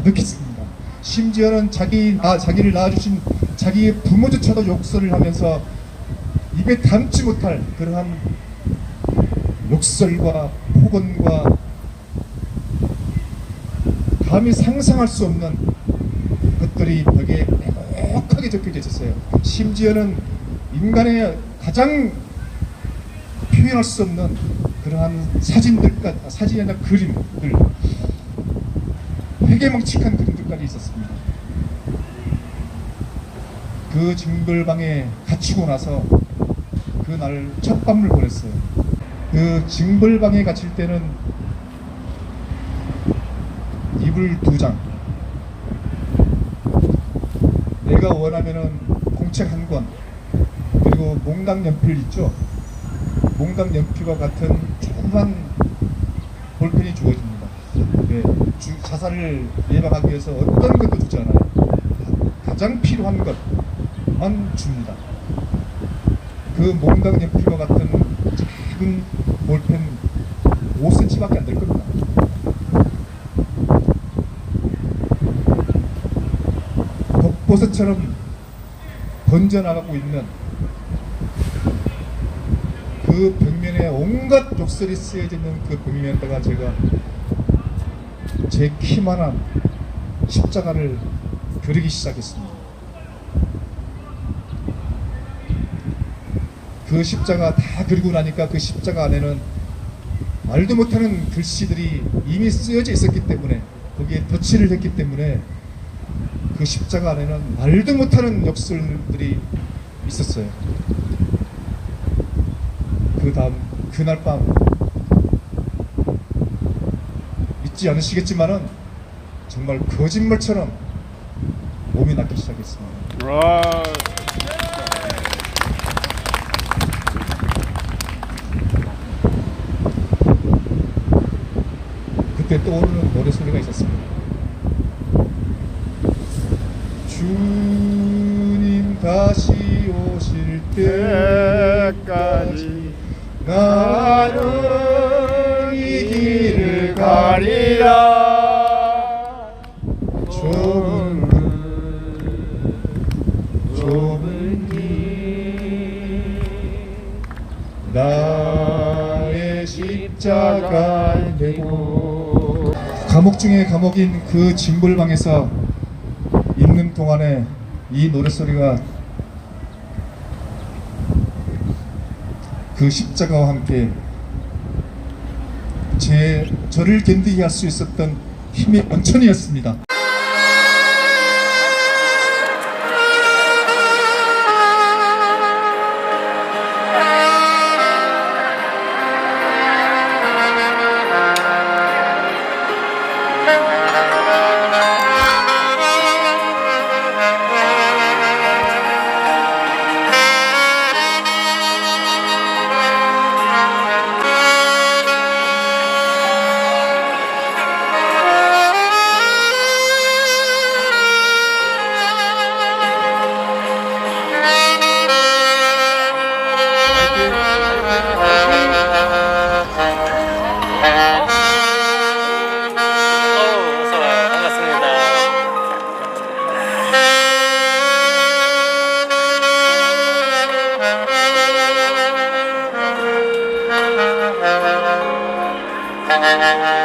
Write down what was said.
가득했습니다. 심지어는 자기 나 자기를 낳아주신 자기의 부모조차도 욕설을 하면서 입에 담지 못할 그러한 욕설과 폭언과 감히 상상할 수 없는 것들이 벽에 빼곡하게 적혀져 있었어요. 심지어는 인간의 가장 표현할 수 없는 그러한 사진들까지 사진이 아니라 그림들 회개망측한 그림들까지 있었습니다. 그 징벌방에 갇히고 나서 그 날 첫 밤을 보냈어요. 그 징벌방에 갇힐 때는 이불 두 장, 내가 원하면은 공책 한 권, 그리고 몽당 연필 있죠. 몽당 연필과 같은 조그만 볼펜이 주어집니다. 네, 주- 자살을 예방하기 위해서 어떤 것도 주지 않아요. 가장 필요한 것만 줍니다. 그 몽당 연필과 같은 작은 볼펜 5cm밖에 안 될 겁니다. 독버섯처럼 번져나가고 있는 그 벽면에 온갖 욕설이 쓰여져 있는 그 벽면에다가 제가 제 키만한 십자가를 그리기 시작했습니다. 그 십자가 다 그리고 나니까 그 십자가 안에는 말도 못하는 글씨들이 이미 쓰여져 있었기 때문에 거기에 덧칠을 했기 때문에 그 십자가 안에는 말도 못하는 역설들이 있었어요. 그 다음 그날 밤 잊지 않으시겠지만은 정말 거짓말처럼 몸이 낫기 시작했습니다. 와. 그때 떠오르는 노래 소리가 있었습니다. 주님 다시 오실 때까지 나는 나의 십자가 되고 감옥 중에 감옥인 그 징벌방에서 있는 동안에 이 노래소리가 그 십자가와 함께 제 저를 견디게 할 수 있었던 힘의 원천이었습니다. 반갑습니다.